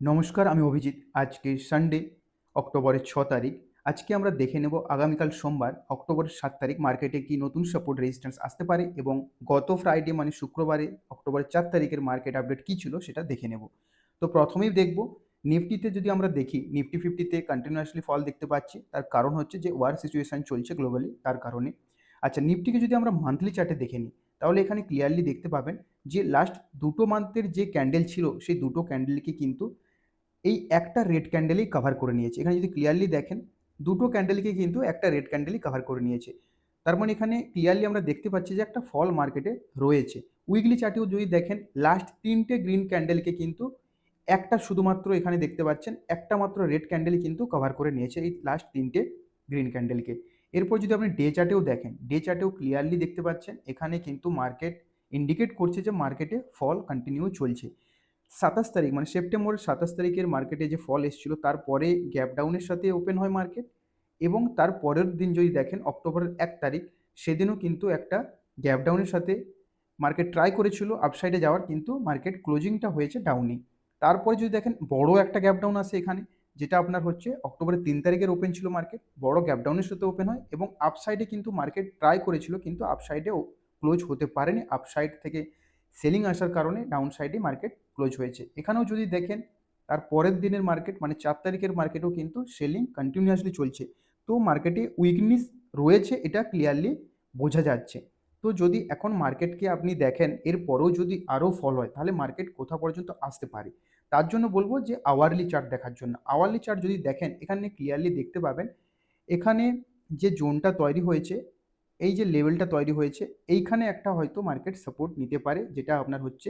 নমস্কার, আমি অভিজিৎ। আজকে সানডে অক্টোবরের ছ তারিখ। আজকে আমরা দেখে নেব আগামীকাল সোমবার, অক্টোবরের সাত তারিখ মার্কেটে কি নতুন সাপোর্ট রেজিস্ট্যান্স আসতে পারে এবং গত ফ্রাইডে মানে শুক্রবারে, অক্টোবরের চার তারিখের মার্কেট আপডেট কী ছিল সেটা দেখে নেব। তো প্রথমেই দেখব নিফটিতে যদি আমরা দেখি নিফটি ফিফটিতে কন্টিনিউয়াসলি ফল দেখতে পাচ্ছি। তার কারণ হচ্ছে যে ওয়ার সিচুয়েশান চলছে গ্লোবালি তার কারণে। আচ্ছা নিফটিকে যদি আমরা মান্থলি চার্টে দেখে নিই, তাহলে এখানে ক্লিয়ারলি দেখতে পাবেন যে লাস্ট দুটো মান্থের যে ক্যান্ডেল ছিল, সেই দুটো ক্যান্ডেলকে কিন্তু এই একটা রেড ক্যান্ডেলই কভার করে নিয়েছে। এখানে যদি ক্লিয়ারলি দেখেন, দুটো ক্যান্ডেলকে কিন্তু একটা রেড ক্যান্ডেলই কভার করে নিয়েছে। তার মানে এখানে ক্লিয়ারলি আমরা দেখতে পাচ্ছি যে একটা ফল মার্কেটে রয়েছে। উইকলি চার্টেও যদি দেখেন লাস্ট তিনটে গ্রিন ক্যান্ডেলকে কিন্তু একটা শুধুমাত্র এখানে দেখতে পাচ্ছেন, একটা মাত্র রেড ক্যান্ডেলই কিন্তু কভার করে নিয়েছে এই লাস্ট তিনটে গ্রিন ক্যান্ডেলকে এরপর যদি আপনি ডে চার্টেও দেখেন ডে চার্টেও ক্লিয়ারলি দেখতে পাচ্ছেন, এখানে কিন্তু মার্কেট ইন্ডিকেট করছে যে মার্কেটে ফল কন্টিনিউ চলছে। সাতাশ তারিখ মানে সেপ্টেম্বর সাতাশ তারিখের মার্কেটে যে ফল এসেছিল তারপরে গ্যাপ ডাউনের সাথে ওপেন হয় মার্কেট এবং তার পরের দিন যদি দেখেন, অক্টোবরের এক তারিখ, সেদিনও কিন্তু একটা গ্যাপ ডাউনের সাথে মার্কেট ট্রাই করেছিল আপসাইডে যাওয়ার, কিন্তু মার্কেট ক্লোজিংটা হয়েছে ডাউনি তারপরে যদি দেখেন, বড় একটা গ্যাপ ডাউন আসে এখানে, যেটা আপনার হচ্ছে অক্টোবরের তিন তারিখের ওপেন ছিল মার্কেট বড় গ্যাপ ডাউনের সাথে ওপেন হয় এবং আপসাইডে কিন্তু মার্কেট ট্রাই করেছিল, কিন্তু আপসাইডেও ক্লোজ হতে পারেনি আপসাইড থেকে সেলিং আসার কারণে ডাউন সাইডে মার্কেট ক্লোজ হয়েছে। এখানেও যদি দেখেন, তার পরের দিনের মার্কেট মানে চার তারিখের মার্কেটেও কিন্তু সেলিং কন্টিনিউয়াসলি চলছে। তো মার্কেটে উইকনেস রয়েছে, এটা ক্লিয়ারলি বোঝা যাচ্ছে। তো যদি এখন মার্কেটকে আপনি দেখেন এরপরেও যদি আরও ফল হয়, তাহলে মার্কেট কোথা পর্যন্ত আসতে পারে। তার জন্য বলব যে আওয়ারলি চার্ট দেখার জন্য। আওয়ারলি চার্ট যদি দেখেন, এখানে ক্লিয়ারলি দেখতে পাবেন, এখানে যে জোনটা তৈরি হয়েছে এই যে লেভেলটা তৈরি হয়েছে, এইখানে একটা হয়তো মার্কেট সাপোর্ট নিতে পারে, যেটা আপনার হচ্ছে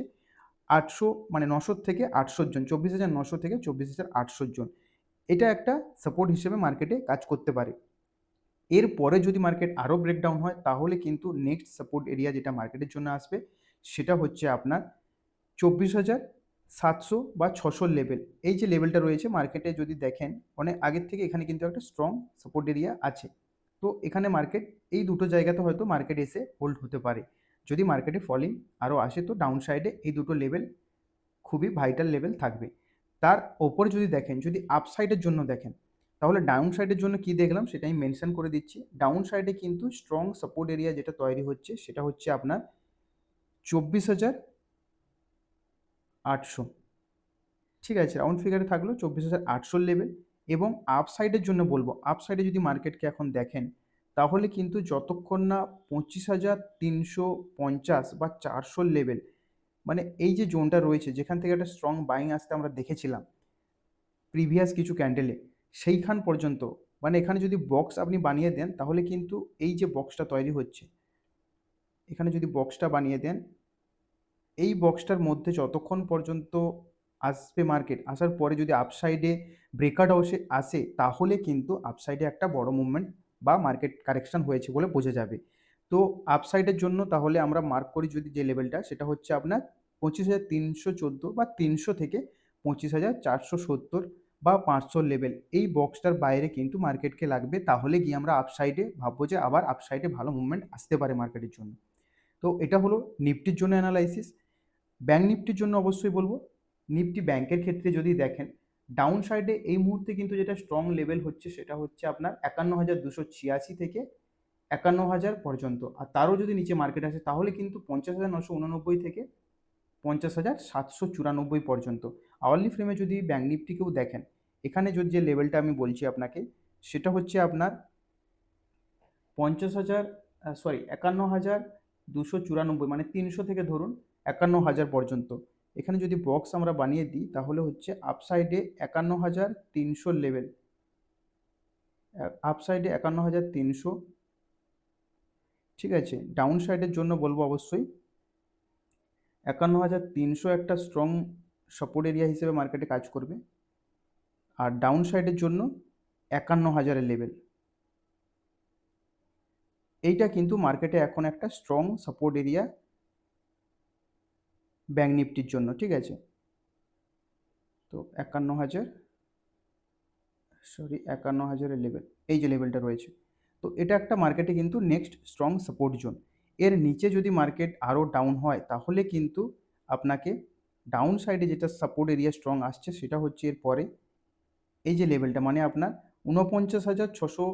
আটশো মানে নশো থেকে আটশো জন, চব্বিশ হাজার নশো থেকে চব্বিশ হাজার আটশো জন। এটা একটা সাপোর্ট হিসেবে মার্কেটে কাজ করতে পারে। এরপরে যদি মার্কেট আরও ব্রেকডাউন হয়, তাহলে কিন্তু নেক্সট সাপোর্ট এরিয়া যেটা মার্কেটের জন্য আসবে, সেটা হচ্ছে আপনার চব্বিশ হাজার সাতশো বা ছশো লেভেল এই যে লেভেলটা রয়েছে মার্কেটে যদি দেখেন অনেক আগের থেকে এখানে কিন্তু একটা স্ট্রং সাপোর্ট এরিয়া আছে। তো এখানে মার্কেট এই দুটো জায়গাতে হয়তো মার্কেট এসে হোল্ড হতে পারে। যদি মার্কেটে ফলিং আরও আসে, তো ডাউন সাইডে এই দুটো লেভেল খুবই ভাইটাল লেভেল থাকবে। তার ওপরে যদি দেখেন, যদি আপ সাইডের জন্য দেখেন, তাহলে ডাউন সাইডের জন্য কি দেখলাম? সেটা আমি মেনশন করে দিচ্ছি। ডাউন সাইডে কিন্তু স্ট্রং সাপোর্ট এরিয়া যেটা তৈরি হচ্ছে, সেটা হচ্ছে আপনার চব্বিশ হাজার আটশো। ঠিক আছে রাউন্ড ফিগারে থাকল চব্বিশ হাজার আটশোর লেভেল এবং আপ সাইডের জন্য বলব আপ সাইডে যদি মার্কেটকে এখন দেখেন, তাহলে কিন্তু যতক্ষণ না পঁচিশ হাজার তিনশো পঞ্চাশ বা চারশোর লেভেল মানে এই যে জোনটা রয়েছে, যেখান থেকে একটা স্ট্রং বাইং আসতে আমরা দেখেছিলাম প্রিভিয়াস কিছু ক্যান্ডেলে সেইখান পর্যন্ত মানে এখানে যদি বক্স আপনি বানিয়ে দেন, তাহলে কিন্তু এই যে বক্সটা তৈরি হচ্ছে, এখানে যদি বক্সটা বানিয়ে দেন, এই বক্সটার মধ্যে যতক্ষণ পর্যন্ত আসবে মার্কেট আসার পরে যদি আপসাইডে ব্রেকআউট আসে তাহলে কিন্তু আপসাইডে একটা বড় মুভমেন্ট বা মার্কেট কারেকশন হয়েছে বলে বোঝা যাবে। তো আপসাইডের জন্য তাহলে আমরা মার্ক করি যদি যে লেভেলটা সেটা হচ্ছে আপনার পঁচিশ হাজার তিনশো চোদ্দ বা তিনশো থেকে পঁচিশ হাজার চারশো সত্তর বা পাঁচশো লেভেল এই বক্সটার বাইরে কিন্তু মার্কেটকে লাগবে, তাহলে গিয়ে আমরা আপসাইডে ভাববো যে আবার আপসাইডে ভালো মুভমেন্ট আসতে পারে মার্কেটের জন্য। তো এটা হলো নিফটির জন্য অ্যানালাইসিস ব্যাঙ্ক নিফটির জন্য অবশ্যই বলব নিফটি ব্যাংকের ক্ষেত্রে যদি দেখেন ডাউন সাইডে এই মুহূর্তে কিন্তু যেটা স্ট্রং লেভেল হচ্ছে সেটা হচ্ছে আপনার একান্ন হাজার দুশো ছিয়াশি থেকে একান্ন হাজার পর্যন্ত। আর তারও যদি নিচে মার্কেট আসে, তাহলে কিন্তু পঞ্চাশ হাজার নশো উননব্বই থেকে পঞ্চাশ হাজার সাতশো চুরানব্বই পর্যন্ত। আওয়ারলি ফ্রেমে যদি ব্যাঙ্ক নিফটিকেও দেখেন, এখানে যদি যে লেভেলটা আমি বলছি আপনাকে, সেটা হচ্ছে আপনার পঞ্চাশ হাজার সরি একান্ন হাজার দুশো চুরানব্বই মানে তিনশো থেকে ধরুন একান্ন হাজার পর্যন্ত। এখানে যদি বক্স আমরা বানিয়ে দিই, তাহলে হচ্ছে আপসাইডে একান্ন হাজার তিনশো লেভেল আপসাইডে একান্ন হাজার তিনশো। ঠিক আছে ডাউন সাইডের জন্য বলব অবশ্যই। একান্ন হাজার তিনশো একটা স্ট্রং সাপোর্ট এরিয়া হিসেবে মার্কেটে কাজ করবে। আর ডাউন সাইডের জন্য একান্ন হাজারের লেভেল এইটা কিন্তু মার্কেটে এখন একটা স্ট্রং সাপোর্ট এরিয়া ব্যাঙ্ক নিফটির জন্য, ঠিক আছে? তো একান্ন হাজার সরি একান্ন হাজারের লেভেল এই যে লেভেলটা রয়েছে। তো এটা একটা মার্কেটে কিন্তু নেক্সট স্ট্রং সাপোর্ট জোন এর নিচে যদি মার্কেট আরও ডাউন হয়, তাহলে কিন্তু আপনাকে ডাউন সাইডে যেটা সাপোর্ট এরিয়া স্ট্রং আসছে, সেটা হচ্ছে এর পরে এই যে লেভেলটা মানে আপনার ঊনপঞ্চাশ হাজার ছশো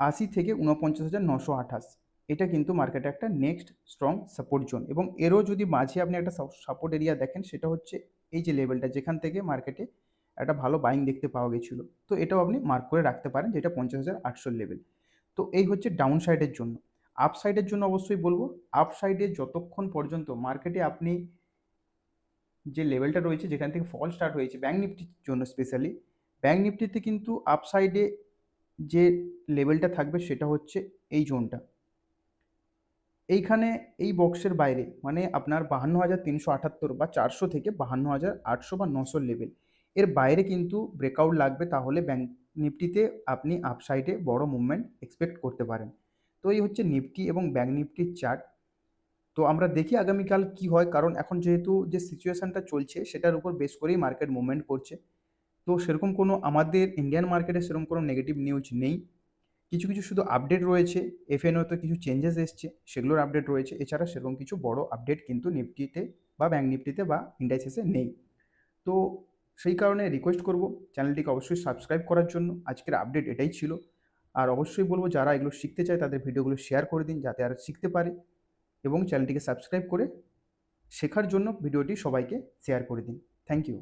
আশি থেকে ঊনপঞ্চাশ হাজার নশো আঠাশ। এটা কিন্তু মার্কেটে একটা নেক্সট স্ট্রং সাপোর্ট জোন এবং এরও যদি মাঝে আপনি একটা সাপোর্ট এরিয়া দেখেন, সেটা হচ্ছে এই যে লেভেলটা যেখান থেকে মার্কেটে একটা ভালো বাইং দেখতে পাওয়া গেছিল। তো এটাও আপনি মার্ক করে রাখতে পারেন, যেটা পঞ্চাশ হাজার আটশোর লেভেল তো এই হচ্ছে ডাউন সাইডের জন্য। আপ সাইডের জন্য অবশ্যই বলব আপ সাইডে যতক্ষণ পর্যন্ত মার্কেটে আপনি যে লেভেলটা রয়েছে, যেখান থেকে ফল স্টার্ট হয়েছে ব্যাঙ্ক নিফটির জন্য স্পেশালি ব্যাঙ্ক নিফটিতে কিন্তু আপ সাইডে যে লেভেলটা থাকবে, সেটা হচ্ছে এই জোনটা এইখানে এই বক্সের বাইরে মানে আপনার বাহান্ন হাজার তিনশো আটাত্তর বা চারশো থেকে বাহান্ন হাজার আটশো বা নশোর লেভেল এর বাইরে কিন্তু ব্রেকআউট লাগবে তাহলে ব্যাঙ্ক নিফটিতে আপনি আপসাইডে বড় মুভমেন্ট এক্সপেক্ট করতে পারেন। তো এই হচ্ছে নিফটি এবং ব্যাঙ্ক নিফটির চার্ট তো আমরা দেখি আগামীকাল কি হয়, কারণ এখন যেহেতু যে সিচুয়েশানটা চলছে সেটার উপর বেস করেই মার্কেট মুভমেন্ট করছে। তো সেরকম কোনো আমাদের ইন্ডিয়ান মার্কেটে সেরকম কোনো নেগেটিভ নিউজ নেই। কিছু কিছু শুধু আপডেট রয়েছে। এফএনওতে কিছু চেঞ্জেস এসছে, সেগুলোর আপডেট রয়েছে। এছাড়া সেরকম কিছু বড় আপডেট কিন্তু নিফটিতে বা ব্যাঙ্ক নিফটিতে বা ইন্ডাইসেসে নেই। তো সেই কারণে রিকোয়েস্ট করব চ্যানেলটিকে অবশ্যই সাবস্ক্রাইব করার জন্য। আজকের আপডেট এটাই ছিল। আর অবশ্যই বলব, যারা এগুলো শিখতে চায় তাদের ভিডিওগুলো শেয়ার করে দিন, যাতে আর শিখতে পারে। এবং চ্যানেলটিকে সাবস্ক্রাইব করে শেখার জন্য ভিডিওটি সবাইকে শেয়ার করে দিন। Thank you